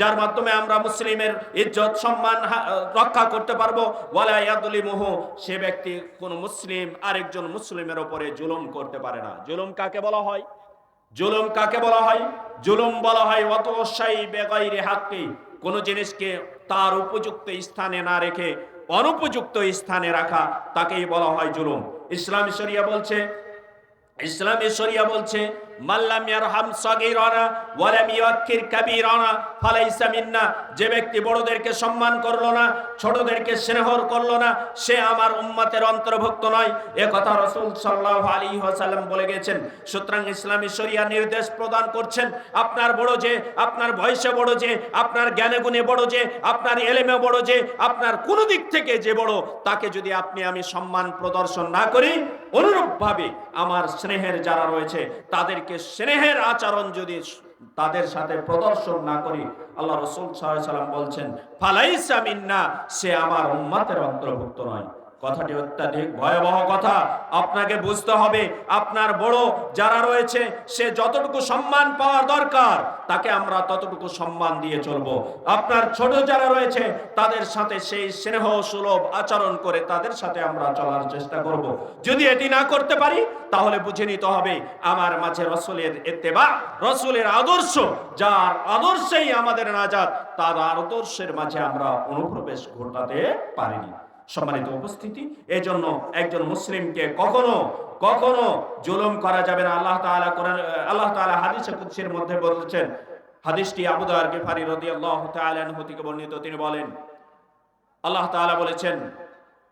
যার মাধ্যমে আমরা মুসলিমের ইজ্জত, সম্মান রক্ষা করতে পারব। ইয়াদলিমুহ, সে ব্যক্তি কোন মুসলিম আরেকজন মুসলিমের ওপরে জুলুম করতে পারে না। জুলুম কাকে বলা হয়? জুলুম কাকে বলা হয়? জুলুম বলা হয় অতশাই বেগাইরে হাক্কি, কোন জিনিসকে তার উপযুক্ত স্থানে না রেখে অনুপযুক্ত স্থানে রাখা, তাকেই বলা হয় জুলুম। ইসলামী শরিয়া বলছে, ইসলামী শরিয়া বলছে মাল্লাম ইয়ারহাম সাগীরানা ওয়া লাম ইউক্কির কাবীরানা, ফালাইসা মিন্না, যে ব্যক্তি বড়দেরকে সম্মান করল না, ছোটদেরকে স্নেহ করল না, সে আমার উম্মতের অন্তর্ভুক্ত নয়। এ কথা রাসূল সাল্লাল্লাহু আলাইহি ওয়াসাল্লাম বলে গেছেন। সুতরাং ইসলামী শরিয়া নির্দেশ প্রদান করছেন, আপনার বড় যে, আপনার বয়সে বড় যে, আপনার জ্ঞানে গুণে বড় যে, আপনার এলেমে বড় যে, আপনার কোন দিক থেকে যে বড়, তাকে যদি আপনি আমি সম্মান প্রদর্শন না করি, অনুরূপভাবে আমার স্নেহের যারা রয়েছে তাদেরকে স্নেহের আচরণ যদি তাদের সাথে প্রদর্শন না করি, আল্লাহ রসুল সাল্লাম বলছেন, ফালাইসা মিন্না, সে আমার উম্মাতের অন্তর্ভুক্ত নয়। কথাটি অত্যাধিক ভয়াবহ কথা। আপনাকে বুঝতে হবে, আপনার বড় যারা রয়েছে, সে যতটুকু সম্মান পাওয়ার দরকার, তাকে আমরা ততটুকু সম্মান দিয়ে চলবো। আপনার ছোট যারা রয়েছে, তাদের সাথে সেই স্নেহ সুলভ আচরণ করে তাদের সাথে আমরা চলার চেষ্টা করব। যদি এটি না করতে পারি, তাহলে বুঝে নিতে হবে, আমার মাঝে রসুলের এত্তেবা রসুলের আদর্শ, যার আদর্শেই আমাদের নাজাত, তার আদর্শের মাঝে আমরা অনুপ্রবেশ ঘটাতে পারিনি। সম্মানিত উপস্থিতি। এই জন্য একজন মুসলিমকে কখনো কখনো জুলুম করা যাবে না। আল্লাহ তাআলা কোরআন, আল্লাহ তাআলা হাদিসে কুদসির মধ্যে বলেছেন, হাদিসটি আবু দার গিফারি রাদিয়াল্লাহু তাআলা আনহু থেকে বর্ণিত। তিনি বলেন, আল্লাহ তাআলা বলেছেন,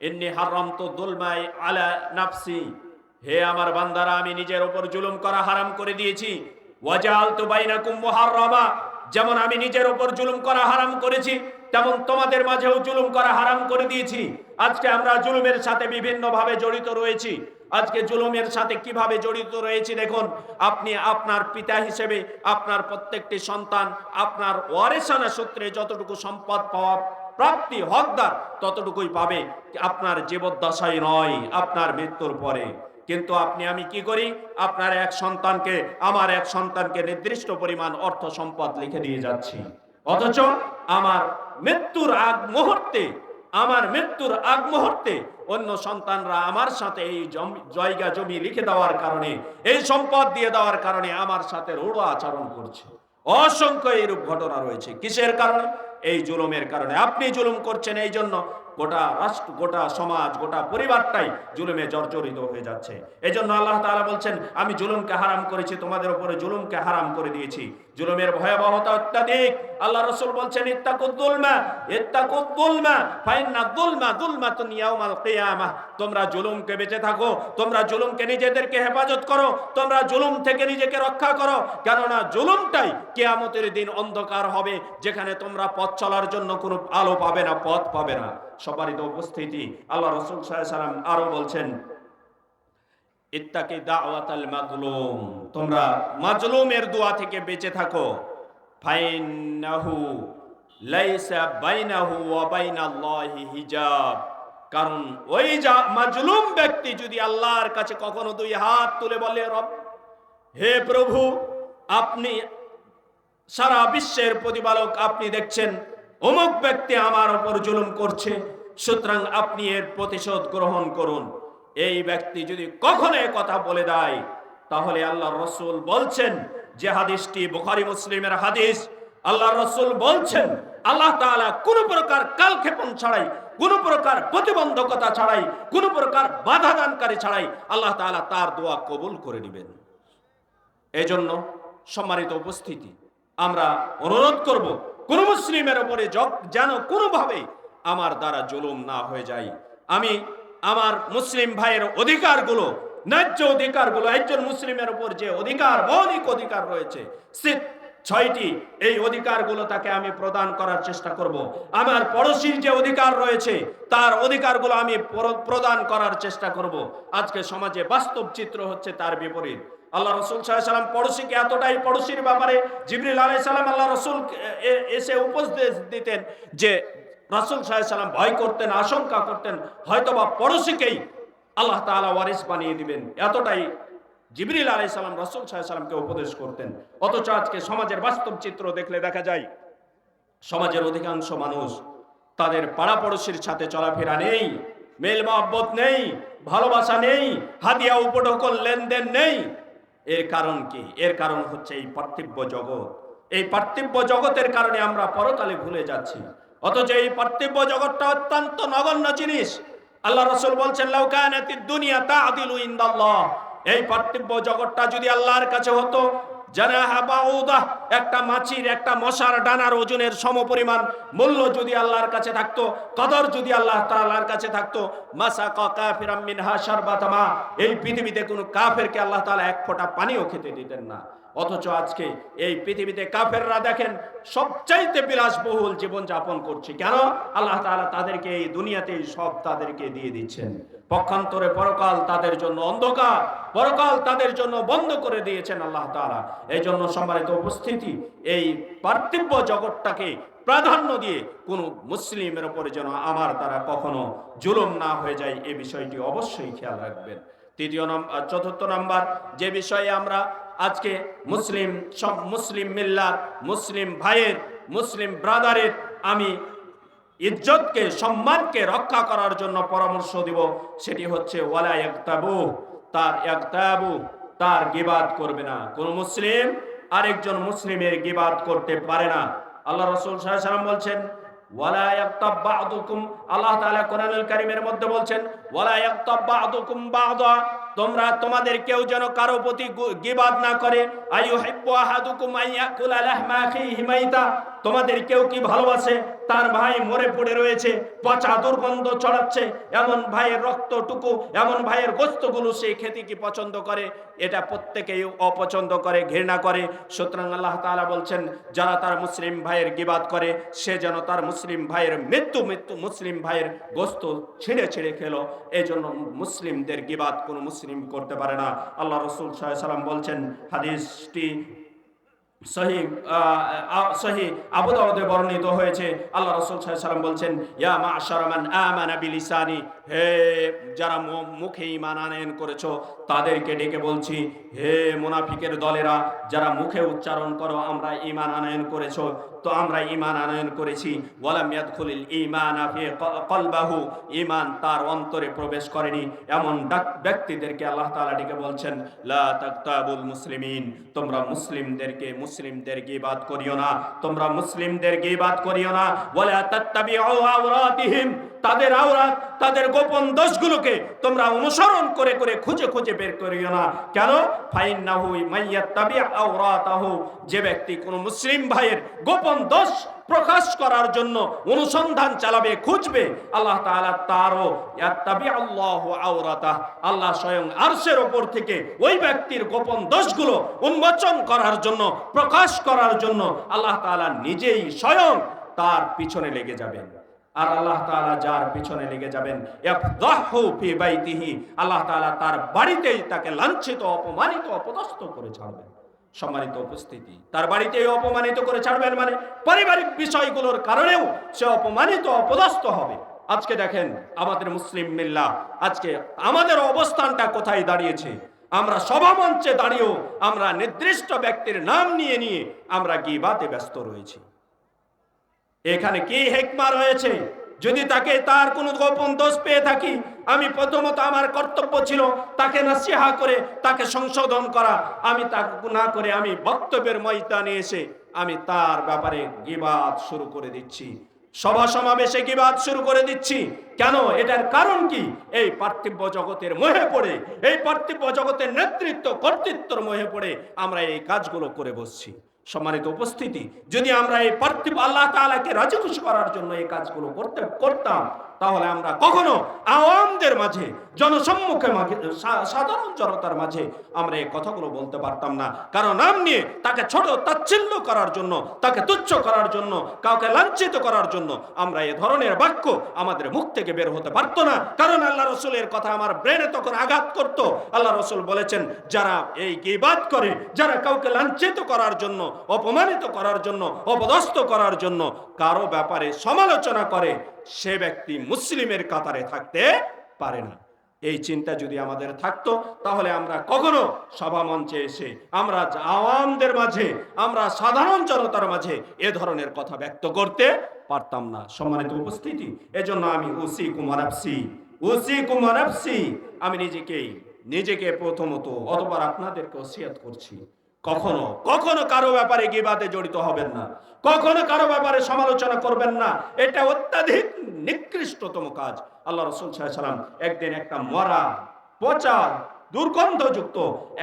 ইন্নী হারামতু যুলমাই আলা নাফসি। হে আমার বান্দারা, আমি নিজের উপর জুলুম করা হারাম করে দিয়েছি। ওয়াজালতু বাইনাকুম মুহাররামা। যেমন আমি নিজের উপর জুলুম করা হারাম করেছি তেমন তোমাদের মাঝেও জুলুম করা হারাম করে দিয়েছি, আজকে আমরা জুলুমের সাথে বিভিন্ন ভাবে জড়িত রয়েছি। আজকে জুলুমের সাথে কীভাবে জড়িত রয়েছি দেখুন, আপনি আপনার পিতা হিসেবে, আপনার প্রত্যেকটি সন্তান, আপনার ওয়ারেসানা সূত্রে যতটুকু সম্পদ পাওয়া প্রাপ্তি, হকদার ততটুকুই পাবে। আপনার জীবদ্দশায় নয়, আপনার মৃত্যুর পরে। কিন্তু আপনি, আমি কি করি? আপনার এক সন্তানকে, আমার এক সন্তানকে নির্দিষ্ট পরিমাণ অর্থ সম্পদ লিখে দিয়ে যাচ্ছি। অথচ আমার মৃত্যুর আগ মুহূর্তে, আমার মৃত্যুর আগ মুহূর্তে অন্য সন্তানরা আমার সাথে এই জয়গা জমি লিখে দেওয়ার কারণে, এই সম্পদ দিয়ে দেওয়ার কারণে আমার সাথে রোড় আচরণ করছে। অসংখ্য এইরূপ ঘটনা রয়েছে। কিসের কারণে? এই জুলুমের কারণে। আপনি জুলুম করছেন এই জন্য গোটা রাষ্ট্র, গোটা সমাজ, গোটা পরিবারটাই জুলুমে জর্জরিত হয়ে যাচ্ছে। এই জন্য আল্লাহ তাআলা বলছেন, আমি জুলুমকে হারাম করেছি, তোমাদের উপরে জুলুমকে হারাম করে দিয়েছি। জুলুমের ভয়াবহতা অত্যাধিক। আল্লাহ রসুল বলছেন ইত্তাকুদ্দুলমা ইত্তাকুদ্দুলমা ফাইন্না দুলমা দুলমাতুন ইয়াউমাল কিয়ামাহ তোমরা জুলুমকে বেঁচে থাকো, তোমরা জুলুমকে নিজেদেরকে হেফাজত করো, তোমরা জুলুম থেকে নিজেকে রক্ষা করো। কেননা জুলুমটাই কিয়ামতের দিন অন্ধকার হবে, যেখানে তোমরা পথ চলার জন্য কোনো আলো পাবে না, পথ পাবে না। সবারই তো উপস্থিতি, আল্লাহ রসুল সাল্লাম আরও বলছেন, ইত্তাকি দাওয়াতাল মাজলুম তোমরা মাজলুমের দোয়া থেকে বেঁচে থাকো। ফাইন্নাহু লাইসা বাইনাহু ওয়া বাইনাল্লাহি হিজাব। কারণ ওই যা মাজলুম ব্যক্তি যদি আল্লাহর কাছে কখনো দুই হাত তুলে বলে, রব, হে প্রভু, আপনি সারা বিশ্বের প্রতিপালক, আপনি দেখছেন অমুক ব্যক্তি আমার উপর জুলুম করছে, সুতরাং আপনি এর প্রতিশোধ গ্রহণ করুন। এই ব্যক্তি যদি কখনো কথা বলে দেয়, তাহলে আল্লাহ রসুল বলছেন, যে হাদিসটি বুখারি মুসলিমের হাদিস, আল্লাহ রসুল বলছেন, আল্লাহ তাআলা কোন প্রকার কালক্ষেপণ ছাড়াই, কোন প্রকার প্রতিবন্ধকতা ছাড়াই, কোন প্রকার বাধা দানকারী ছাড়াই আল্লাহ তাআলা তার দোয়া কবুল করে নেবেন। এজন্য সম্মানিত উপস্থিতি, আমরা অনুরোধ করব কোন মুসলিমের উপরে যেন কোনোভাবে আমার দ্বারা জুলুম না হয়ে যায়। আমি আমার মুসলিম ভাইয়ের অধিকারগুলো, ন্যায্য অধিকারগুলো, একজন মুসলিমের উপর যে অধিকার, মৌলিক অধিকার রয়েছে, সে ছয়টি, এই অধিকারগুলো তাকে আমি প্রদান করার চেষ্টা করব। আমার পড়োশির যে অধিকার রয়েছে, তার অধিকারগুলো আমি প্রদান করার চেষ্টা করব। আজকে সমাজে বাস্তব চিত্র হচ্ছে তার বিপরীত। আল্লাহ রসুল সাল্লাম পড়োশিকে এতটাই পড়োশির ব্যাপারে জিবরিল আলাই সালাম আল্লাহ রসুল এসে উপদেশ দিতেন যে রসুল সাল্লাম ভয় করতেন, আশঙ্কা করতেন, হয়তোবা পড়োশিকেই আল্লাহ তাআলা ওয়ারিস বানিয়ে দিবেন। এতটাই জিবরিল আলাই সালাম রসুল সাল্লামকে উপদেশ করতেন। অথচ আজকে সমাজের বাস্তব চিত্র দেখলে দেখা যায়, সমাজের অধিকাংশ মানুষ তাদের পাড়াপড়শির সাথে চলাফেরা নেই, মেল মহব্বত নেই, ভালোবাসা নেই হাতিয়া উপঢকল লেনদেন নেই এর কারণ কি? এর কারণ হচ্ছে এই পার্থিব্য জগৎ। এই পার্থিব্য জগতের কারণে আমরা পরকালে ভুলে যাচ্ছি। অথচ এই পার্থিব্য জগৎটা অত্যন্ত নগণ্য জিনিস। আল্লাহ রসুল বলছেন লৌকায়নাতি দুনিয়া তাআদিলু ইনদাল্লাহ। এই পার্থিব্য জগৎটা যদি আল্লাহর কাছে হতো একটা মাছির, একটা মশার ডানার ওজনের সমপরিমাণ মূল্য যদি আল্লাহর কাছে থাকতো, কদর যদি আল্লাহ তাআলার কাছে থাকতো মাসা কাফিরাম মিনহা শারবাতামা, এই পৃথিবীতে কোনো কাফেরকে আল্লাহ তাআলা এক ফোঁটা পানিও খেতে দিতেন না। অথচ আজকে এই পৃথিবীতে কাফেররা দেখেন সবচাইতে বিলাসবহুল জীবন যাপন করছে। কেন? আল্লাহ তাআলা তাদেরকে এই দুনিয়াতেই সব তাদেরকে দিয়ে দিচ্ছেন। পক্ষান্তরে পরকাল তাদের জন্য অন্ধকার, পরকাল তাদের জন্য বন্ধ করে দিয়েছেন আল্লাহ তাআলা। এই জন্য সম্মানিত উপস্থিতি, এই পার্থিব্য জগৎটাকে প্রাধান্য দিয়ে কোন মুসলিমের উপরে যেন আমার দ্বারা কখনো জুলুম না হয়ে যায় এই বিষয়টি অবশ্যই খেয়াল রাখবেন। তৃতীয় নম্বর চতুর্থ নাম্বার, যে বিষয়ে আমরা আজকে মুসলিম সব মুসলিম মিল্লার, মুসলিম ভাইয়ের, মুসলিম ব্রাদারের আমি ইজ্জতকে, সম্মানকে রক্ষা করার জন্য পরামর্শ দিব, সেটি হচ্ছে ওয়ালা একতাবু তার একতাবু তার গিবাদ করবে না। কোন মুসলিম আরেকজন মুসলিমের গিবাদ করতে পারে না। আল্লাহ রসুল সাল্লাম বলছেন আল্লাহ তাআলা কোরআনুল কারীমের মধ্যে বলছেন তোমরা তোমাদের কেউ যেন কারও প্রতি গিবাদ না করে। তোমাদের কেউ কি ভালোবাসে? তার ভাই মরে পড়ে রয়েছে, পচা দুর্গন্ধ ছড়াচ্ছে, এমন ভাইয়ের রক্তটুকু, এমন ভাইয়ের গোস্তগুলো সে খেতে কি পছন্দ করে? এটা প্রত্যেকেই অপছন্দ করে, ঘৃণা করে। সুতরাং আল্লাহ তাআলা বলছেন, যারা তার মুসলিম ভাইয়ের গিবাদ করে, সে যেন তার মুসলিম ভাইয়ের মৃত্যু মৃত্যু মুসলিম ভাইয়ের গোস্ত ছিঁড়ে ছিঁড়ে খেলো। এই জন্য মুসলিমদের গিবাদ কোনো মুসলিম করতে পারে না আল্লাহ রসুল সাল্লাম বলছেন হাদিসটি সহি সহি বর্ণিত হয়েছে। আল্লাহ রাসূল সাল্লাম বলছেন, ইয়া মা'শারা মান আমানা বিলিসানি, হে যারা মুখে ঈমান আনয়ন করেছ, তাদেরকে ডেকে বলছি, হে মুনাফিকের দলেরা, যারা মুখে উচ্চারণ করো, আমরা ঈমান আনয়ন করেছ। তো আমরা ঈমান আনয়ন করেছি। ওয়ালাম ইয়াদখুলিল ঈমানা ফি কলবাহু ঈমান তার অন্তরে প্রবেশ করেনি। এমন ব্যক্তিদেরকে আল্লাহ তাআলা ডেকে বলছেন, লা তাকতাবুল মুসলিমিন তোমরা মুসলিমদেরকে মুসলিমদের গীবাত করিও না তোমরা মুসলিমদের গীবাত করিও না ওয়ালা তাত্তাবিউ আওরাতিহিম তাদের আওরাত, তাদের গোপন দোষগুলোকে তোমরা অনুসরণ করে করে খুঁজে খুঁজে বের করিও না। কেন? ফাইন্নাহু মাইয়াত্তাবি আওরাতাহু। যে ব্যক্তি কোন মুসলিম ভাইয়ের গোপন দোষ প্রকাশ করার জন্য অনুসন্ধান চালাবে, খুঁজবে, আল্লাহ তাআলা তারও ইয়াত্তাবি আল্লাহু আওরাতাহ। আল্লাহ স্বয়ং আরশের ওপর থেকে ওই ব্যক্তির গোপন দোষগুলো উন্মোচন করার জন্য, প্রকাশ করার জন্য আল্লাহ তাআলা নিজেই স্বয়ং তার পিছনে লেগে যাবেন। আর আল্লাহ তাআলা যার পিছনে লেগে যাবেন আল্লাহ তাআলা তার বাড়িতেই তাকে লাঞ্ছিত, অপমানিত, অপদস্থ করে ছাড়বেন। সম্মানিত উপস্থিতি, তার বাড়িতেই অপমানিত করে ছাড়বেন মানে পারিবারিক বিষয়গুলোর কারণেও সে অপমানিত, অপদস্থ হবে। আজকে দেখেন, আমাদের মুসলিম মিল্লা, আজকে আমাদের অবস্থানটা কোথায় দাঁড়িয়েছে? আমরা সভামঞ্চে দাঁড়িয়েও আমরা নির্দিষ্ট ব্যক্তির নাম নিয়ে নিয়ে আমরা গিবাতে ব্যস্ত রয়েছি। এখানে কি হেকমা রয়েছে? যদি তাকে তার কোনো গোপন দোষ পেয়ে থাকি, আমি প্রথমত আমার কর্তব্য ছিল তাকে নাসিহা করে তাকে সংশোধন করা। আমি তা না করে আমি বক্তব্যের ময়দানে এসে আমি তার ব্যাপারে গিবাদ শুরু করে দিচ্ছি। সভা সমাবেশে গিবাদ শুরু করে দিচ্ছি। কেন? এটার কারণ কি? এই পার্থিব্য জগতের মোহে পড়ে, এই পার্থিব্য জগতের নেতৃত্ব, কর্তৃত্বর মোহে পড়ে আমরা এই কাজগুলো করে বসছি। সম্মানিত উপস্থিতি, যদি আমরা এই পার্থিব আল্লাহ তালাকে রাজি খুশি করার জন্য এই কাজগুলো করতে করতাম তাহলে আমরা কখনো আওয়ামদের মাঝে, জনসম্মুখে সাধারণ জনতার মাঝে আমরা এই কথাগুলো বলতে পারতাম না। কারণ নাম নিয়ে তাকে ছোট তাচ্ছিল্য করার জন্য, তাকে তুচ্ছ করার জন্য, কাউকে লাঞ্ছিত করার জন্য আমরা এ ধরনের বাক্য আমাদের মুখ থেকে বের হতে পারতো না। কারণ আল্লাহ রসুলের কথা আমার ব্রেনে তখন আঘাত করত। আল্লাহ রসুল বলেছেন, যারা এই গিবাদ করে, যারা কাউকে লাঞ্ছিত করার জন্য, অপমানিত করার জন্য, অপদস্থ করার জন্য কারও ব্যাপারে সমালোচনা করে সে ব্যক্তি মুসলিমের কাতারে থাকতে পারে না। এই চিন্তা যদি আমাদের থাকতো, তাহলে আমরা কখনো সভা মঞ্চে এসে, আমরা আওয়ামদের মাঝে, আমরা সাধারণ জনতার মাঝে এ ধরনের কথা ব্যক্ত করতে পারতাম না। সম্মানিত উপস্থিতি, এজন্য আমি ওসি কুমারাপসি ওসি কুমারাপসি আমি নিজেকেই, নিজেকে প্রথমত অতবার আপনাদেরকে ওসিয়াত করছি। কখনো কখনো কারও ব্যাপারে গিবাদে জড়িত হবেন না। কখনো কারও ব্যাপারে সমালোচনা করবেন না। এটা অত্যাধিক নিকৃষ্টতম কাজ। আল্লাহ রসুল সাল্লাম একদিন একটা মরা, পচা, দুর্গন্ধযুক্ত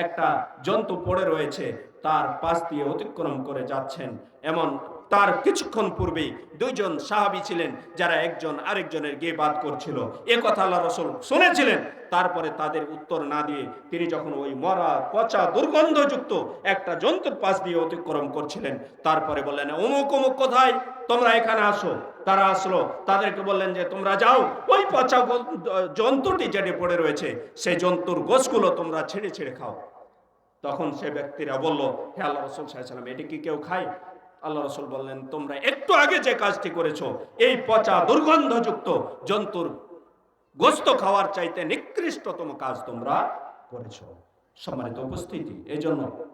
একটা জন্তু পড়ে রয়েছে। তার পাশ দিয়ে অতিক্রম করে যাচ্ছেন। এমন তার কিছুক্ষণ পূর্বেই দুইজন সাহাবি ছিলেন যারা একজন আরেকজনের গে বাদ করছিল। এ কথা আল্লাহ রসুল শুনেছিলেন। তারপরে তাদের উত্তর না দিয়ে তিনি যখন ওই মরা, পচা, দুর্গন্ধযুক্ত একটা জন্তুর পাশ দিয়ে অতিক্রম করছিলেন, তারপরে বললেন, অমুক অমুক কোথায়? তোমরা এখানে আসো। তারা আসলো, তাদেরকে বললেন যে, তোমরা যাও, ওই পচা জন্তুটি যেটি পড়ে রয়েছে সেই জন্তুর গোছগুলো তোমরা ছেড়ে ছেড়ে খাও। তখন সে ব্যক্তিরা বলল, হে আল্লাহ রসুল সাল্লাম এটি কি কেউ খায়? আল্লাহ রসুল বললেন, তোমরা একটু আগে যে কাজটি করেছ, এই পচা দুর্গন্ধযুক্ত জন্তুর গোস্ত খাওয়ার চাইতে নিকৃষ্টতম কাজ তোমরা করেছ। সম্মানিত উপস্থিতি এই জন্য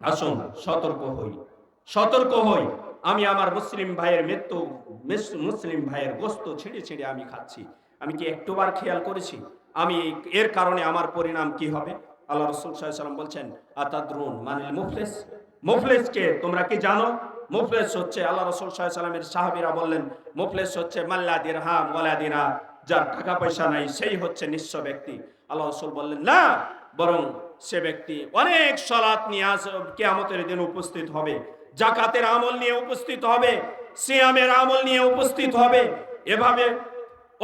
আসুন সতর্ক হই। সতর্ক হই। আমি আমার মুসলিম ভাইয়ের মৃত্যু, মিস- মুসলিম ভাইয়ের গোস্ত ছিঁড়ে ছিঁড়ে আমি খাচ্ছি। আমি কি একটুবার খেয়াল করেছি? আমি এর কারণে আমার পরিণাম কি হবে? আল্লাহ রসুল সাল্লাম বলছেন, আতাদ্রুন মানিল মুফলেস? মুফলেসকে তোমরা কি জানো? মুফলেস হচ্ছে আল্লাহ রসুল সাল্লামের সাহাবিরা বললেন, মুফলেস হচ্ছে মাল্লা দিরহাম ওয়ালা দিনা, যার টাকা পয়সা নাই, সেই হচ্ছে নিঃস্ব ব্যক্তি। আল্লাহ রসুল বললেন, না, বরং সে ব্যক্তি অনেক সলাৎ নিয়ে আস কেয়ামতের দিন উপস্থিত হবে জাকাতের আমল নিয়ে উপস্থিত হবে, সিয়ামের আমল নিয়ে উপস্থিত হবে, এভাবে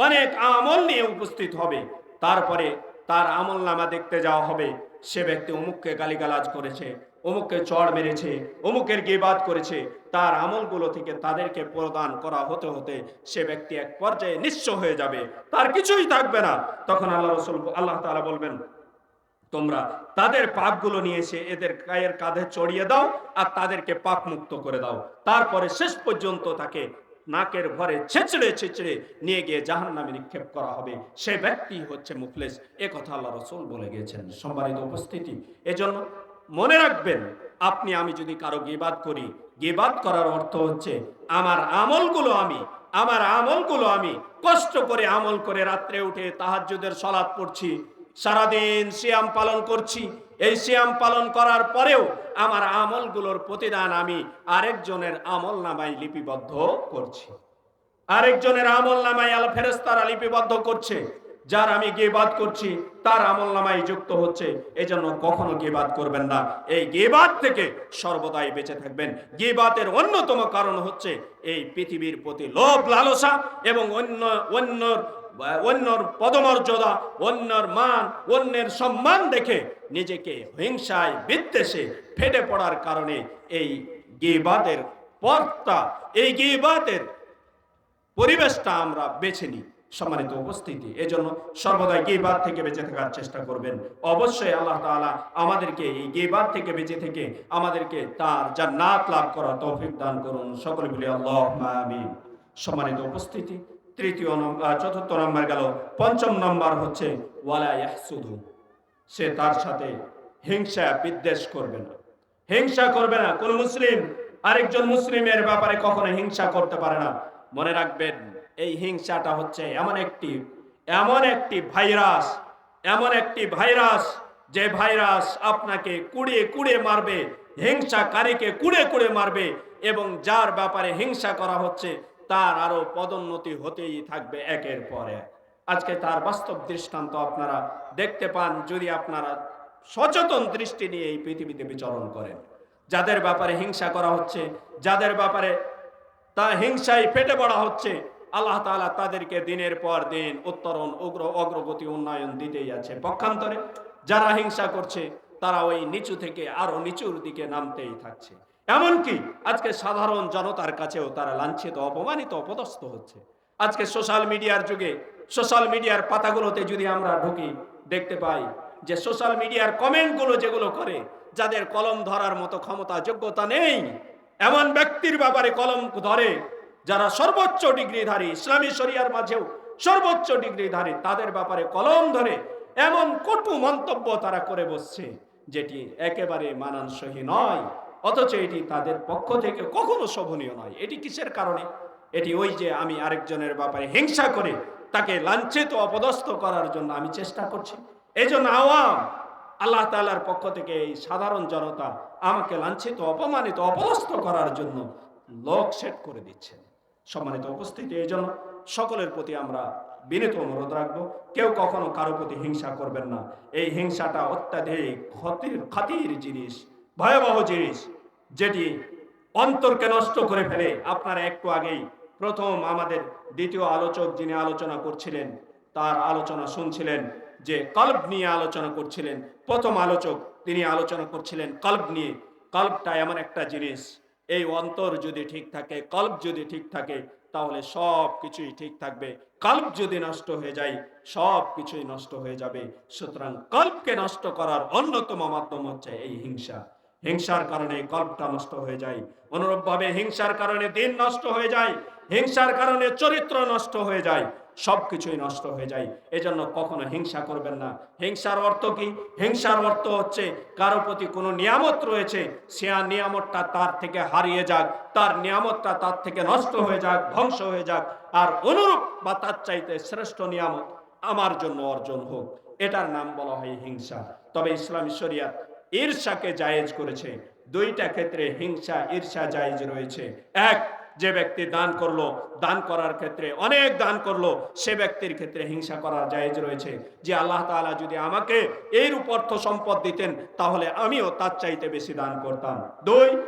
অনেক আমল নিয়ে উপস্থিত হবে। তারপরে তার আমল নামা দেখতে যাওয়া হবে, সে ব্যক্তি অমুককে গালিগালাজ করেছে অমুককে চড় মেরেছে, অমুকের গিবাদ করেছে। তার আমলগুলো থেকে তাদেরকে প্রদান করা হতে হতে সে ব্যক্তি এক পর্যায়ে নিঃস্ব হয়ে যাবে, তার কিছুই থাকবে না। তখন আল্লাহ রসুল, আল্লাহ তাআলা বলবেন, তোমরা তাদের পাপগুলো নিয়ে এসে এদের গায়ের কাঁধে চড়িয়ে দাও আর তাদেরকে পাপ মুক্ত করে দাও। তারপরে শেষ পর্যন্ত তাকে নাকের ভরে ছেঁচড়ে ছেঁচড়ে নিয়ে গিয়ে জাহান নামে নিক্ষেপ করা হবে। সে ব্যক্তি হচ্ছে মুফলেস। এ কথা আল্লাহ রসুল বলে গিয়েছেন। সম্মানিত উপস্থিতি। এজন্য মনে রাখবেন, আপনি, আমি যদি কারও গিবাদ করি, গিবাদ করার অর্থ হচ্ছে, আমার আমলগুলো আমি, আমার আমলগুলো আমি কষ্ট করে আমল করে রাত্রে উঠে তাহাজ্জুদের সলাৎ পড়ছি, সারাদিন সিয়াম পালন করছি। এই সিয়াম পালন করার পরেও আমার আমলগুলোর প্রতিদান আমি আরেকজনের আমল নামায় লিপিবদ্ধ করছি। আরেকজনের আমল নামায় আল ফেরেস্তারা লিপিবদ্ধ করছে। যার আমি গেবাদ করছি, তার আমল নামায় যুক্ত হচ্ছে, এজন্য কখনো গেবাদ করবেন না। এই গেবাদ থেকে সর্বদাই বেঁচে থাকবেন। গেবাতের অন্যতম কারণ হচ্ছে এই পৃথিবীর প্রতি লোভ, লালসা এবং অন্য, অন্যর অন্যর পদমর্যাদা, অন্যর মান, অন্যের সম্মান দেখে নিজেকে হিংসায়, বিদ্বেষে ফেটে পড়ার কারণে এই গিবাদের পথটা, এই গিবাদের পরিবেশটা আমরা বেছে নিই। সম্মানিত উপস্থিতি। এই এজন্য সর্বদা গিবাদ থেকে বেঁচে থাকার চেষ্টা করবেন। অবশ্যই আল্লাহ তাআলা আমাদেরকে এই গিবাদ থেকে বেঁচে থেকে আমাদেরকে তার জান্নাত লাভ করা তৌফিক দান করুন। সকলে বলি আল্লাহ আমিন। সম্মানিত উপস্থিতি, তৃতীয় নম্বর চতুর্থ নম্বর গেল, পঞ্চম নম্বর হচ্ছে, ওয়ালা সে তার সাথে হিংসা বিদ্বেষ করবে না। হিংসা করবে না। কোন মুসলিম, আরেকজন মুসলিমের ব্যাপারে কখনো হিংসা করতে পারে না। মনে রাখবেন এই হিংসাটা হচ্ছে এমন একটি এমন একটি ভাইরাস, এমন একটি ভাইরাস যে ভাইরাস আপনাকে কুড়িয়ে কুড়িয়ে মারবে, হিংসাকারীকে কুড়ে কুড়ে মারবে এবং যার ব্যাপারে হিংসা করা হচ্ছে তার আরও পদোন্নতি হতেই থাকবে একের পর আজকে তার বাস্তব দৃষ্টান্ত আপনারা দেখতে পান যদি আপনারা সচেতন দৃষ্টি নিয়ে এই পৃথিবীতে বিচরণ করেন। যাদের ব্যাপারে হিংসা করা হচ্ছে, যাদের ব্যাপারে তা হিংসায় ফেটে পড়া হচ্ছে আল্লাহ তাআলা তাদেরকে দিনের পর দিন উত্তরণ, উগ্র, অগ্রগতি, উন্নয়ন দিতেই আছে। পক্ষান্তরে যারা হিংসা করছে, তারা ওই নিচু থেকে আরও নিচুর দিকে নামতেই থাকছে। এমনকি আজকে সাধারণ জনতার কাছেও তারা লাঞ্ছিত, অপমানিত, অপদস্থ হচ্ছে। আজকে সোশ্যাল মিডিয়ার যুগে, সোশ্যাল মিডিয়ার পাতাগুলোতে যদি আমরা ঢুকি, দেখতে পাই যে সোশ্যাল মিডিয়ার কমেন্টগুলো যেগুলো করে, যাদের কলম ধরার মতো ক্ষমতা, যোগ্যতা নেই, এমন ব্যক্তির ব্যাপারে কলম ধরে যারা সর্বোচ্চ ডিগ্রিধারী, ইসলামী শরিয়ার মাঝেও সর্বোচ্চ ডিগ্রিধারী, তাদের ব্যাপারে কলম ধরে এমন কটু মন্তব্য তারা করে বসছে, যেটি একেবারে মানানসহী নয়। অথচ এটি তাদের পক্ষ থেকে কখনো শোভনীয় নয়। এটি কিসের কারণে? এটি ওই যে আমি আরেকজনের ব্যাপারে হিংসা করে তাকে লাঞ্ছিত, অপদস্থ করার জন্য আমি চেষ্টা করছি। এই জন্য আওয়াম আল্লাহ তাআলার পক্ষ থেকে এই সাধারণ জনতা আমাকে লাঞ্ছিত, অপমানিত, অপদস্থ করার জন্য লোক সেট করে দিচ্ছেন সম্মানিত উপস্থিতি, এই জন্য সকলের প্রতি আমরা বিনীত অনুরোধ রাখব। কেউ কখনো কারও প্রতি হিংসা করবেন না। এই হিংসাটা অত্যাধিক ক্ষতির খাতির জিনিস, ভয়াবহ জিনিস, যেটি অন্তরকে নষ্ট করে ফেলে। আপনারা একটু আগেই প্রথম আমাদের দ্বিতীয় আলোচক যিনি আলোচনা করছিলেন, তার আলোচনা শুনছিলেন, যে কল্প নিয়ে আলোচনা করছিলেন। প্রথম আলোচক তিনি আলোচনা করছিলেন কল্প নিয়ে। কল্পটা এমন একটা জিনিস এই অন্তর যদি ঠিক থাকে, কল্প যদি ঠিক থাকে, তাহলে সব কিছুই ঠিক থাকবে। কল্প যদি নষ্ট হয়ে যায়, সব কিছুই নষ্ট হয়ে যাবে। সুতরাং কল্পকে নষ্ট করার অন্যতম মাধ্যম হচ্ছে এই হিংসা। হিংসার কারণে কল্পটা নষ্ট হয়ে যায়। অনুরূপভাবে হিংসার কারণে দিন নষ্ট হয়ে যায়। হিংসার কারণে চরিত্র নষ্ট হয়ে যায়। সব কিছুই নষ্ট হয়ে যায়। এজন্য কখনো হিংসা করবেন না। হিংসার অর্থ কি? হিংসার অর্থ হচ্ছে কারও প্রতি কোনো নিয়ামত রয়েছে, সে নিয়ামতটা তার থেকে হারিয়ে যাক, তার নিয়ামতটা তার থেকে নষ্ট হয়ে যাক, ধ্বংস হয়ে যাক, আর অনুরূপ বা তার চাইতে শ্রেষ্ঠ নিয়ামত আমার জন্য অর্জন হোক। এটার নাম বলা হয় হিংসা। তবে ইসলামী শরিয়াত ঈর্ষাকে জায়েজ করেছে। দুইটা ক্ষেত্রে হিংসা, ঈর্ষা জায়েজ রয়েছে। এক যে ব্যক্তি দান করল, দান করার ক্ষেত্রে, অনেক দান করল, সে ব্যক্তির ক্ষেত্রে হিংসা করার জায়েজ রয়েছে। যে আল্লাহ তাআলা যদি আমাকে এই রূপ অর্থ সম্পদ দিতেন, তাহলে আমিও তার চাইতে বেশি দান করতাম। দুই,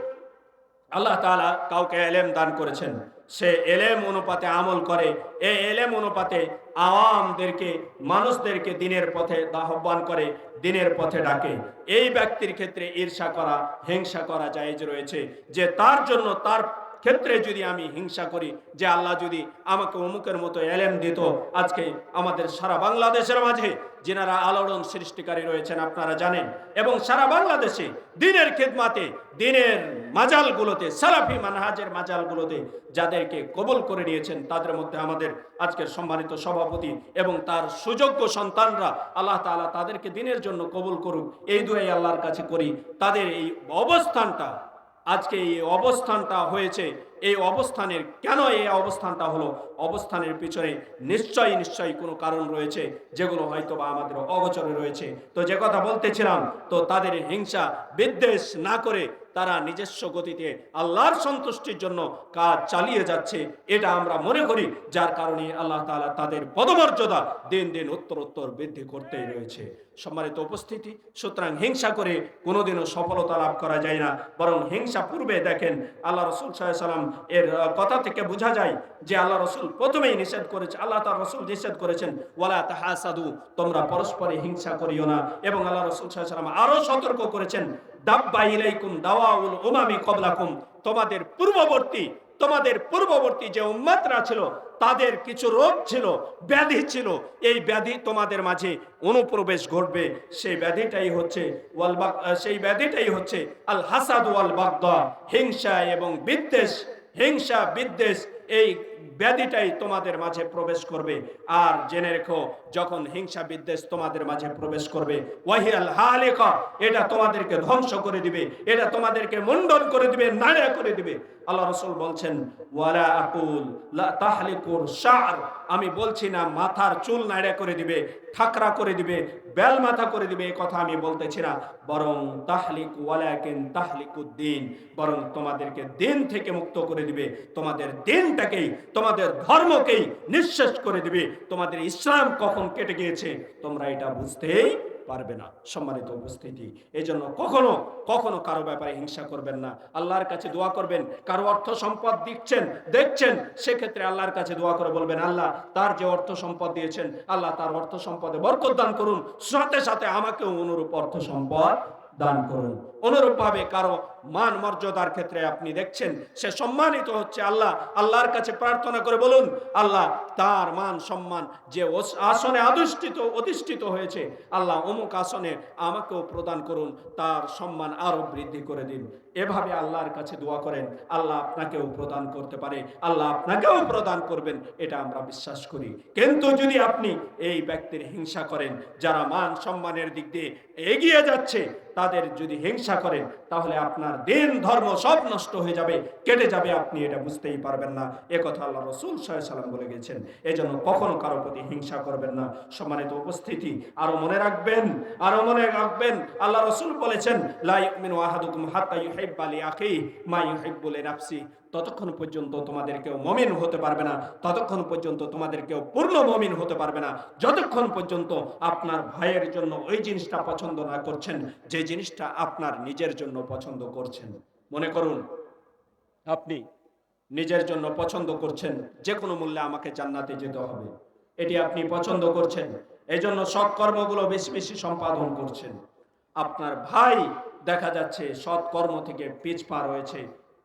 আল্লাহ তাআলা কাউকে এলেম দান করেছেন। সে এলেম অনুপাতে আমল করে এই এলেম অনুপাতে আওয়ামদেরকে, মানুষদেরকে দিনের পথে আহ্বান করে, দিনের পথে ডাকে। এই ব্যক্তির ক্ষেত্রে ঈর্ষা করা, হিংসা করা জায়েজ রয়েছে। যে তার জন্য তার ক্ষেত্রে যদি আমি হিংসা করি যে আল্লাহ যদি আমাকে অমুকের মতো এলেম দিত, আজকে আমাদের সারা বাংলাদেশের মাঝে যিনারা আলোড়ন সৃষ্টিকারী রয়েছেন আপনারা জানেন, এবং সারা বাংলাদেশে দিনের খেদমাতে, দিনের মাজালগুলোতে, সালাফি মানহাজের মাজালগুলোতে যাদেরকে কবল করে নিয়েছেন, তাদের মধ্যে আমাদের আজকের সম্মানিত সভাপতি এবং তার সুযোগ্য সন্তানরা আল্লাহ তাআলা তাদেরকে দিনের জন্য কবুল করুক, এই দুয়াই আল্লাহর কাছে করি। তাদের এই অবস্থানটা আজকে এই অবস্থানটা হয়েছে, এই অবস্থানের কেন এই অবস্থানটা হলো? অবস্থানের পিছনে নিশ্চয়ই নিশ্চয়ই কোনো কারণ রয়েছে, যেগুলো হয়তো বা আমাদের অগোচরে রয়েছে। তো যে কথা বলতেছিলাম, তো তাদের হিংসা বিদ্বেষ না করে তারা নিজস্ব গতিতে আল্লাহর সন্তুষ্টির জন্য কাজ চালিয়ে যাচ্ছে, এটা আমরা মনে করি, যার কারণে আল্লাহ তালা তাদের পদমর্যাদা দিন দিন উত্তর উত্তর বৃদ্ধি করতেই রয়েছে। সম্মানিত উপস্থিতি। সুতরাং হিংসা করে কোনোদিনও সফলতা লাভ করা যায় না। বরং হিংসা পূর্বে দেখেন, আল্লাহ রসুল সাল্লাম এর কথা থেকে বোঝা যায় যে আল্লাহ রসুল প্রথমেই নিষেধ করেছে, আল্লাহ তার রসুল নিষেধ করেছেন, ওয়ালা তাহাসাদু তোমরা পরস্পরে হিংসা করিও না। এবং আল্লাহ রসুল সাল্লাম আরও সতর্ক করেছেন, দাব্বা ইলাইকুম দাওয়াউল উমামি কবলাকুম তোমাদের পূর্ববর্তী তোমাদের পূর্ববর্তী যে উম্মাতরা ছিল, তাদের কিছু রোগ ছিল, ব্যাধি ছিল। এই ব্যাধি তোমাদের মাঝে অনুপ্রবেশ ঘটবে। সেই ব্যাধিটাই হচ্ছে সেই ব্যাধিটাই হচ্ছে আল হাসাদ ওয়াল বাগদা হিংসা এবং বিদ্বেষ। হিংসা, বিদ্বেষ, এই ব্যাধিটাই তোমাদের মাঝে প্রবেশ করবে। আর জেনে রেখো, যখন হিংসা, বিদ্বেষ তোমাদের মাঝে প্রবেশ করবে, ওয়াহিয়াল হালেকা, এটা তোমাদেরকে ধ্বংস করে দিবে, এটা তোমাদেরকে মুন্ডন করে দিবে, নাড়া করে দিবে। আল্লাহ রসুল বলছেন, ওয়ালা আকুল তাহলিকুর শার। আমি বলছি না, মাথার চুল নাড়া করে দিবে, ঠাকরা করে দিবে, বেল মাথা করে দিবে, এই কথা আমি বলতেছি না। বরং তাহলিক, ওয়ালাকিন তাহলিকুদ্দিন বরং তোমাদেরকে দিন থেকে মুক্ত করে দিবে, তোমাদের দিনটাকেই, তোমাদের ধর্মকেই নিঃশেষ করে দিবে। তোমাদের ইসলাম কখন কেটে গিয়েছে, তোমরা এটা বুঝতেই পারবে না সম্মানিত উপস্থিতি। এই জন্য কখনো কখনো কারও ব্যাপারে হিংসা করবেন না। আল্লাহর কাছে দোয়া করবেন, কারও অর্থ সম্পদ দিচ্ছেন, দেখছেন, সেক্ষেত্রে আল্লাহর কাছে দোয়া করে বলবেন, আল্লাহ, তার যে অর্থ সম্পদ দিয়েছেন, আল্লাহ তার অর্থ সম্পদে বরকত দান করুন। সাথে সাথে আমাকেও অনুরূপ অর্থ সম্পদ দান করুন। অনুরূপ ভাবে কারও মান মর্যাদার ক্ষেত্রে আপনি দেখছেন, সে সম্মানিত হচ্ছে আল্লাহ। আল্লাহর কাছে প্রার্থনা করে বলুন, আল্লাহ তার মান সম্মান যে আসনে অধিষ্ঠিত অধিষ্ঠিত হয়েছে, আল্লাহ অমুক আসনে আমাকেও প্রদান করুন, তার সম্মান আরও বৃদ্ধি করে দিন। এভাবে আল্লাহর কাছে দোয়া করেন, আল্লাহ আপনাকেও প্রদান করতে পারে, আল্লাহ আপনাকেও প্রদান করবেন, এটা আমরা বিশ্বাস করি। কিন্তু যদি আপনি এই ব্যক্তির হিংসা করেন, যারা মান সম্মানের দিক দিয়ে এগিয়ে যাচ্ছে, তাদের যদি হিংসা করেন, তাহলে আপনার দিন, ধর্ম সব নষ্ট হয়ে যাবে, কেটে যাবে, আপনি এটা বুঝতেই পারবেন না। এ কথা আল্লাহ রসুল সাল্লাম বলে গেছেন। এজন্য কখনো কারও প্রতি হিংসা করবেন না। সম্মানিত উপস্থিতি, আরও মনে রাখবেন, আরও মনে রাখবেন। আল্লাহ রসুল বলেছেন লাই মিনু আহাদুকুম হাত্তা ইউহিব্বা আখি মা ইউহিব্বু লিনাফসি ততক্ষণ পর্যন্ত তোমাদের কেউ মমিন হতে পারবে না। ততক্ষণ পর্যন্ত তোমাদের কেউ পূর্ণ মমিন হতে পারবে না। যতক্ষণ পর্যন্ত আপনার ভাইয়ের জন্য ওই জিনিসটা পছন্দ না করছেন যে জিনিসটা আপনার নিজের জন্য পছন্দ করছেন। মনে করুন আপনি নিজের জন্য পছন্দ করছেন যে কোনো মূল্যে আমাকে জান্নাতে যেতে হবে। এটি আপনি পছন্দ করছেন এই জন্য সৎ কর্মগুলো বেশি বেশি সম্পাদন করছেন। আপনার ভাই দেখা যাচ্ছে সৎ কর্ম থেকে পিছ পা রয়েছে।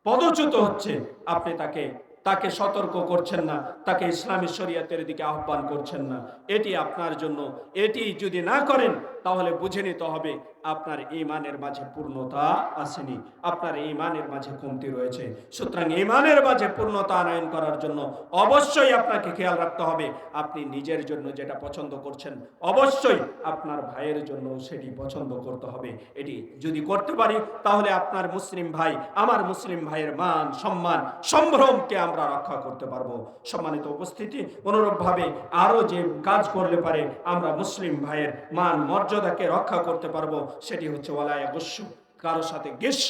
পদচ্যুত হচ্ছে। আপনি তাকে তাকে সতর্ক করছেন না, তাকে ইসলামী শরিয়াতের দিকে আহ্বান করছেন না। এটি আপনার জন্য, এটি যদি না করেন তাহলে বুঝে নিতে হবে আপনার ইমানের মাঝে পূর্ণতা আসেনি, আপনার ইমানের মাঝে কমতি রয়েছে। সুতরাং ইমানের মাঝে পূর্ণতা আনয়ন করার জন্য অবশ্যই আপনাকে খেয়াল রাখতে হবে, আপনি নিজের জন্য যেটা পছন্দ করছেন, অবশ্যই আপনার ভাইয়ের জন্য সেটি পছন্দ করতে হবে। এটি যদি করতে পারি, তাহলে আপনার মুসলিম ভাই, আমার মুসলিম ভাইয়ের মান, সম্মান, সম্ভ্রমকে আমরা রক্ষা করতে পারব। সম্মানিত উপস্থিতি, অনুরূপভাবে আরও যে কাজ করলে পারে, আমরা মুসলিম ভাইয়ের মান মর্যাদাকে রক্ষা করতে পারব, সেটি হচ্ছে ওয়ালায়া গুস্সু। কারও সাথে গিস,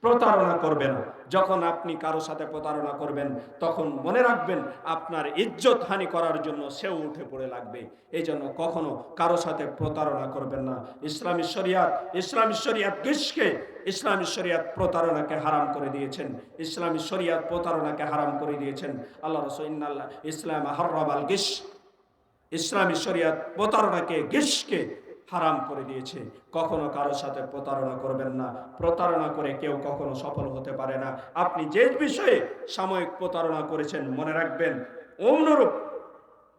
প্রতারণা করবেন। যখন আপনি কারও সাথে প্রতারণা করবেন, তখন মনে রাখবেন আপনার ইজ্জত হানি করার জন্য সেও উঠে পড়ে লাগবে। এই জন্য কখনো কারও সাথে প্রতারণা করবেন না। ইসলামী শরিয়াত ইসলামী শরিয়াত গিসকে, ইসলামী শরিয়াত প্রতারণাকে হারাম করে দিয়েছেন। ইসলামী শরিয়াত প্রতারণাকে হারাম করে দিয়েছেন। আল্লাহ রসুল ইসলাম হার্রাম আল গিস। ইসলামী শরিয়াত প্রতারণাকে গিসকে হারাম করে দিয়েছে। কখনো কারোর সাথে প্রতারণা করবেন না। প্রতারণা করে কেউ কখনো সফল হতে পারে না। আপনি যে বিষয়ে সাময়িক প্রতারণা করেছেন, মনে রাখবেন অনুরূপ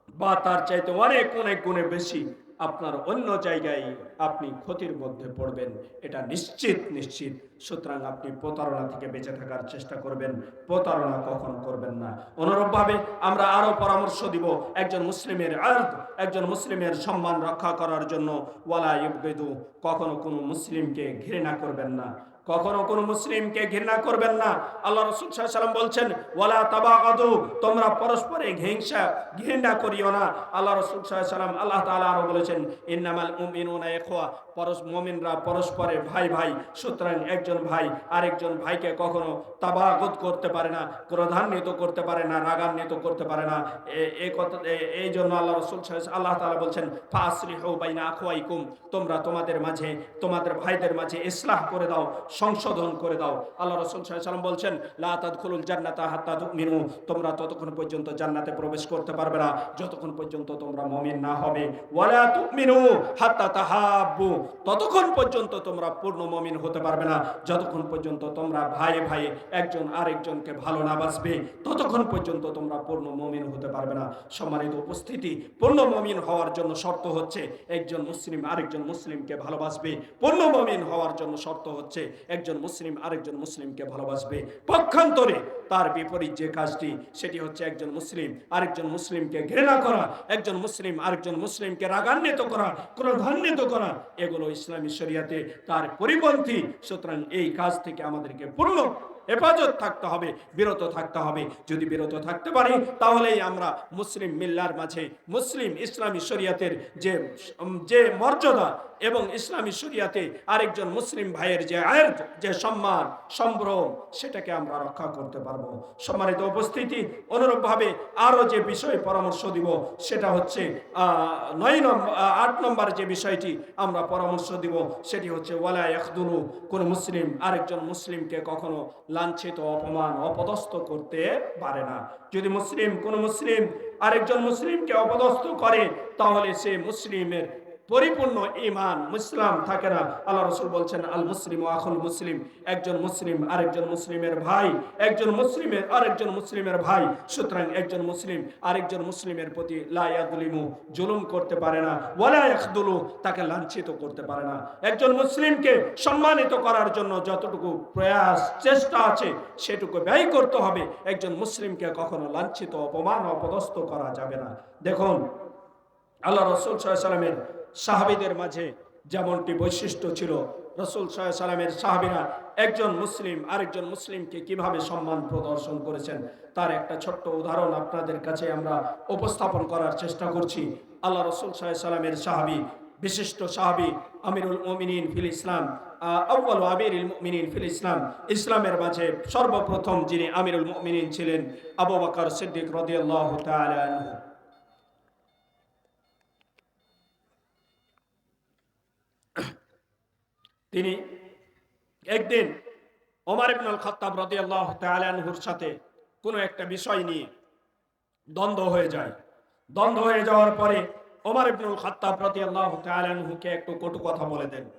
বা তার চাইতে অনেক অনেক গুণে বেশি আপনার অন্য জায়গায় আপনি ক্ষতির মধ্যে পড়বেন। এটা নিশ্চিত নিশ্চিত। সুতরাং আপনি প্রতারণা থেকে বেঁচে থাকার চেষ্টা করবেন। প্রতারণা কখন করবেন না। অনুরূপভাবে আমরা আরও পরামর্শ দিব একজন মুসলিমের আর্থ একজন মুসলিমের সম্মান রক্ষা করার জন্য। ওয়ালা ইবগেদু কখনো কোনো মুসলিমকে ঘৃণা করবেন না। কখনো কোনো মুসলিমকে ঘৃণা করবেন না। আল্লাহ রসুল সাল্লাম বলছেন, ওয়ালা তাবাগাদু, তোমরা পরস্পরে হিংসা, ঘৃণা করিও না। আল্লাহ রসুল সাল্লাম আল্লাহ তাআলা আরও বলেছেন, ইন্নামাল মুমিনুনা ইখওয়া। পরস, মুমিনরা পরস্পরের ভাই ভাই, সুতরাং একজন ভাই আরেকজন ভাইকে কখনো তাবাগত করতে পারে না, ক্রোধান্বিত করতে পারে না, রাগান্বিত করতে পারে না। এই কথা এই জন্য আল্লাহ রসুল আল্লাহ তাআলা বলছেন ফাসলিহু বাইনা আখওয়াইকুম। তোমরা তোমাদের মাঝে, তোমাদের ভাইদের মাঝে ইসলাহ করে দাও। সংশোধন করে দাও। আল্লাহ রসুল সাল্লাম বলছেন, লা তাদখুলুল জান্নাতা হাত্তা তুমিনু। তোমরা ততক্ষণ পর্যন্ত জান্নাতে প্রবেশ করতে পারবে না, যতক্ষণ পর্যন্ত তোমরা মুমিন না হবে। তুমিনু হাত্তা তাহাব্বু। ততক্ষণ পর্যন্ত তোমরা পূর্ণ মুমিন হতে পারবে না, যতক্ষণ পর্যন্ত তোমরা ভাই ভাই একজন আরেকজনকে ভালো না বাসবে, ততক্ষণ পর্যন্ত তোমরা পূর্ণ মমিন হতে পারবে না। সম্মানিত উপস্থিতি, পূর্ণ মমিন হওয়ার জন্য শর্ত হচ্ছে, একজন মুসলিম আরেকজন মুসলিমকে ভালোবাসবে। পূর্ণ মমিন হওয়ার জন্য শর্ত হচ্ছে একজন মুসলিম আরেকজন মুসলিমকে ভালোবাসবে। পক্ষান্তরে তার বিপরীত যে কাজটি, সেটি হচ্ছে একজন মুসলিম। আরেকজন মুসলিমকে ঘৃণা করা, একজন মুসলিম আরেকজন মুসলিমকে রাগান্বিত করা, ক্রোধান্বিত করা, এগুলো ইসলামী শরিয়াতে তার পরিপন্থী। সুতরাং এই কাজ থেকে আমাদেরকে পূর্ণ হেফাজত থাকতে হবে, বিরত থাকতে হবে। যদি বিরত থাকতে পারি, তাহলেই আমরা মুসলিম মিল্লার মাঝে, মুসলিম ইসলামী শরিয়াতের যে যে মর্যাদা এবং ইসলামী শরিয়াতে আরেকজন মুসলিম ভাইয়ের যে আয়ের, যে সম্মান, সম্ভ্রম, সেটাকে আমরা রক্ষা করতে পারব। সম্মানিত উপস্থিতি, অনুরূপভাবে আরও যে বিষয়ে পরামর্শ দিব, সেটা হচ্ছে নয় নম্বর আট নম্বর যে বিষয়টি আমরা পরামর্শ দিব, সেটি হচ্ছে, ওয়ালা ইয়াখদুলু, কোন মুসলিম, আরেকজন মুসলিমকে কখনো লাঞ্ছিত, অপমান, অপদস্থ করতে পারে না। যদি মুসলিম, কোন মুসলিম আরেকজন মুসলিমকে অপদস্থ করে, তাহলে সে মুসলিমের পরিপূর্ণ ইমান মুসলাম থাকে না। আল্লাহ রসুল বলছেন, আল মুসলিম ও আখুল মুসলিম। একজন মুসলিম আরেকজন মুসলিমের ভাই, একজন মুসলিমের আরেকজন মুসলিমের ভাই, সুতরাং একজন মুসলিম আরেকজন মুসলিমের প্রতি লায়াদুলিমু জুলুম করতে পারে না ওয়ালায়াখদুলু তাকে লাঞ্ছিত করতে পারে না। একজন মুসলিমকে সম্মানিত করার জন্য যতটুকু প্রয়াস, চেষ্টা আছে, সেটুকু ব্যয় করতে হবে। একজন মুসলিমকে কখনো লাঞ্ছিত, অপমান, অপদস্থ করা যাবে না। দেখুন, আল্লাহ রসুল সাল্লামের সাহাবিদের মাঝে যেমনটি বৈশিষ্ট্য ছিল, রসুল সাল্লামের সাহাবিরা একজন মুসলিম আরেকজন মুসলিমকে কীভাবে সম্মান প্রদর্শন করেছেন, তার একটা ছোট্ট উদাহরণ আপনাদের কাছে আমরা উপস্থাপন করার চেষ্টা করছি। আল্লাহ রসুল সাল্লামের সাহাবি, বিশিষ্ট সাহাবি আমিরুল মুমিনিন ফিল ইসলাম আউ্বাল আমিরুল মুমিনিন ফিল ইসলাম, ইসলামের মাঝে সর্বপ্রথম যিনি আমিরুল মুমিনিন ছিলেন, আবু বকর সিদ্দিক রাদিয়াল্লাহু তাআলা তিনি একদিন ওমর ইবনুল খাত্তাব রাদিয়াল্লাহু তাআলা আনহুর সাথে কোনো একটা বিষয় নিয়ে দ্বন্দ্ব হয়ে যায়। দ্বন্দ্ব হয়ে যাওয়ার পরে ওমর ইবনুল খাত্তাব রাদিয়াল্লাহু তাআলা আনহুকে একটু কটু কথা বলে দেন।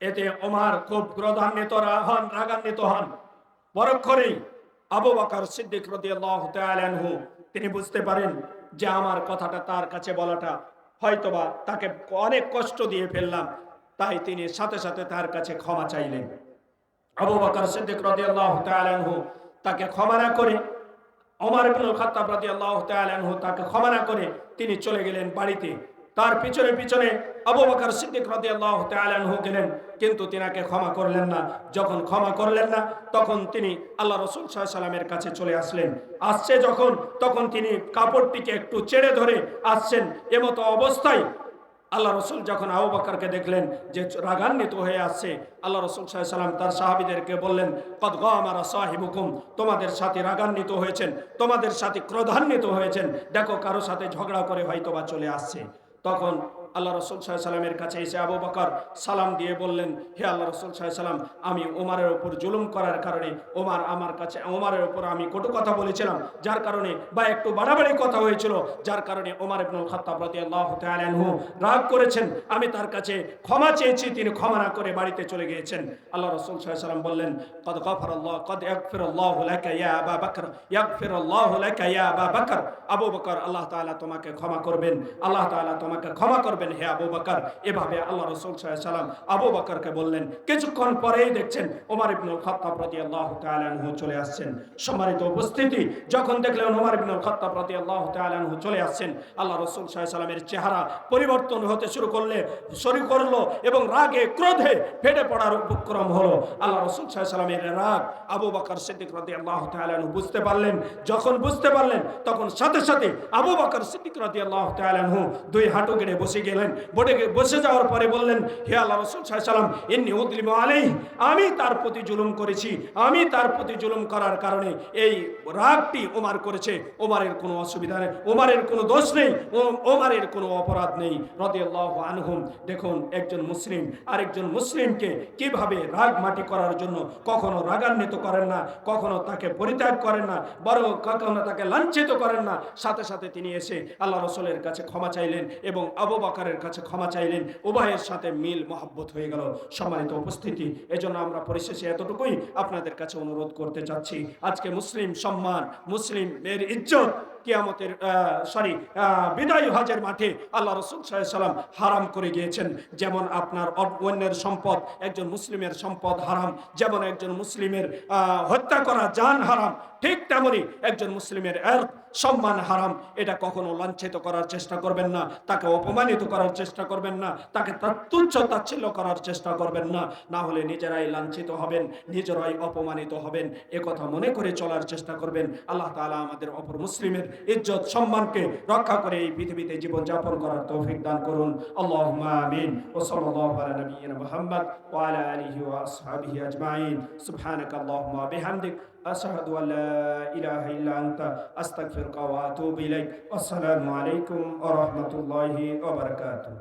এতে ওমর খুব ক্রোধান্বিত হন, রাগান্বিত হন। পরক্ষণেই আবু বকর সিদ্দিক রাদিয়াল্লাহু তাআলা আনহু তিনি বুঝতে পারেন যে আমার কথাটা তার কাছে বলাটা হয়তোবা তাকে অনেক কষ্ট দিয়ে ফেললাম। তাই তিনি সাথে সাথে তার কাছে ক্ষমা চাইলেন। আবু বকর সিদ্দিক রাদিয়াল্লাহু তাআলা আনহু তাকে ক্ষমা না করে, ওমর ইবনুল খাত্তাব রাদিয়াল্লাহু তাআলা আনহু তাকে ক্ষমা না করে তিনি চলে গেলেন বাড়িতে। তার পিছনে পিছনে আবু বকর সিদ্দিক রাদিয়াল্লাহু তাআলা আনহু গেলেন, কিন্তু তিনাকে ক্ষমা করলেন না। যখন ক্ষমা করলেন না, তখন তিনি আল্লাহ রাসূল সাল্লাল্লাহু সাল্লামের কাছে চলে আসলেন। আসছে যখন, তখন তিনি কাপড়টিকে একটু চেড়ে ধরে আসছেন। এমতো অবস্থায় আল্লাহ রসুল যখন আবু বাকরকে দেখলেন যে রাগান্বিত হয়ে আসছে, আল্লাহ রসুল সাল্লাম তার সাহাবিদেরকে বললেন, কদ আমার সাহিবুকুম তোমাদের সাথে রাগান্বিত হয়েছেন, তোমাদের সাথে ক্রোধান্বিত হয়েছেন, দেখো কারও সাথে ঝগড়া করে হয়তো বা চলে আসছে। তখন আল্লাহ রসুল সাল্লামের কাছে এসে আবু বকর সালাম দিয়ে বললেন, হে আল্লাহ রসুল সাল্লাম আমি ওমারের ওপর জুলুম করার কারণে ওমার আমার কাছে ওমারের ওপর আমি কটু কথা বলেছিলাম, যার কারণে বা একটু বাড়াবাড়ি কথা হয়েছিল, যার কারণে ওমার ইবনুল খাত্তাব রাদিয়াল্লাহু তাআলা আনহু রাগ করেছেন, আমি তার কাছে ক্ষমা চেয়েছি, তিনি ক্ষমা না করে বাড়িতে চলে গিয়েছেন। আল্লাহ রসুল সাল্লাম বললেন, কদ গফরাল্লাহ, কদ ইয়াগফিরাল্লাহু লাকা ইয়া আবা বকর, ইয়াগফিরাল্লাহু লাকা ইয়া আবা বকর। আবু বকর, আল্লাহ তাআলা তোমাকে ক্ষমা করবেন, আল্লাহ তাআলা তোমাকে ক্ষমা করবেন। হে আবু বকর? এভাবে আল্লাহ রসুল সাল্লাম আবু বকরকে বললেন। কিছুক্ষণ পরেই দেখছেন ওমর ইবনুল খাত্তাব রাদিয়াল্লাহু তাআলা আনহু চলে আসছেন। সম্মানিত উপস্থিতি, যখন দেখলেন ওমর ইবনুল খাত্তাব রাদিয়াল্লাহু তাআলা আনহু চলে আসছেন, আল্লাহ রসুল সাল্লামের চেহারা পরিবর্তন হতে শুরু করলে, শুরু করল এবং রাগে, ক্রোধে ফেটে পড়ার উপক্রম হলো। আল্লাহ রসুল সাল্লামের রাগ আবু বকর সিদ্দিক রাদিয়াল্লাহু তাআলা আনহু বুঝতে পারলেন। যখন বুঝতে পারলেন, তখন সাথে সাথে আবু বকর সিদ্দিক রাদিয়াল্লাহু তাআলা আনহু দুই হাঁটু গেড়ে বসে গেলেন বটে বসে যাওয়ার পরে বললেন, হে আল্লাহ রসুল সাল্লাম এমনি উদ্লিম আলাই আমি তার প্রতি জুলুম করেছি, আমি তার প্রতি জুলুম করার কারণে এই রাগটি ওমার করেছে, ওমারের কোনো অসুবিধা নেই, ওমারের কোনো দোষ নেই ওমারের কোনো অপরাধ নেই। রদিয়াল্লাহ আনহুম, দেখুন একজন মুসলিম, আরেকজন মুসলিমকে কীভাবে রাগ মাটি করার জন্য কখনো রাগান্বিত করেন না, কখনো তাকে পরিত্যাগ করেন না, বরং কখনো তাকে লাঞ্ছিত করেন না। সাথে সাথে তিনি এসে আল্লাহ রসুলের কাছে ক্ষমা চাইলেন এবং আবু বকরের কাছে ক্ষমা চাইলেন। উভয়ের সাথে মিল মহাব্বত হয়ে গেল। সম্মানিত উপস্থিতি, এজন্য আমরা পরিশেষে এতটুকুই আপনাদের কাছে অনুরোধ করতে চাচ্ছি। আজকে মুসলিম সম্মান মুসলিম এর ইজ্জত কিয়ামতের সরি বিদায় হজের মাঠে আল্লাহ রসুল সাল্লাম হারাম করে গিয়েছেন। যেমন আপনার অন্যের সম্পদ, একজন মুসলিমের সম্পদ হারাম। যেমন একজন মুসলিমের হত্যা করা যান হারাম। ঠিক তেমনই একজন মুসলিমের এর সম্মান হারাম। এটা কখনো লাঞ্ছিত করার চেষ্টা করবেন না, তাকে অপমানিত করার চেষ্টা করবেন না, তাকে তুচ্ছ তাচ্ছিল্য করার চেষ্টা করবেন না। না হলে নিজেরাই লাঞ্ছিত হবেন, নিজেরাই অপমানিত হবেন। কথা মনে করে চলার চেষ্টা করবেন। আল্লাহ তাআলা আমাদের অপর মুসলিমের ইজ্জত সম্মানকে রক্ষা করে এই পৃথিবীতে জীবন যাপন করার তৌফিক দান করুন আল্লাহুম্মা আমিন ওয়া সাল্লাল্লাহু আলা নাবিয়িনা মুহাম্মদ ওয়া আলা আলিহি ওয়া আসহাবিহি আজমাইন সুবহানাকাল্লাহুম্মা ওয়া বিহামদিক أشهد أن لا إله إلا أنت أستغفرك وأتوب إليك والسلام عليكم ورحمة الله وبركاته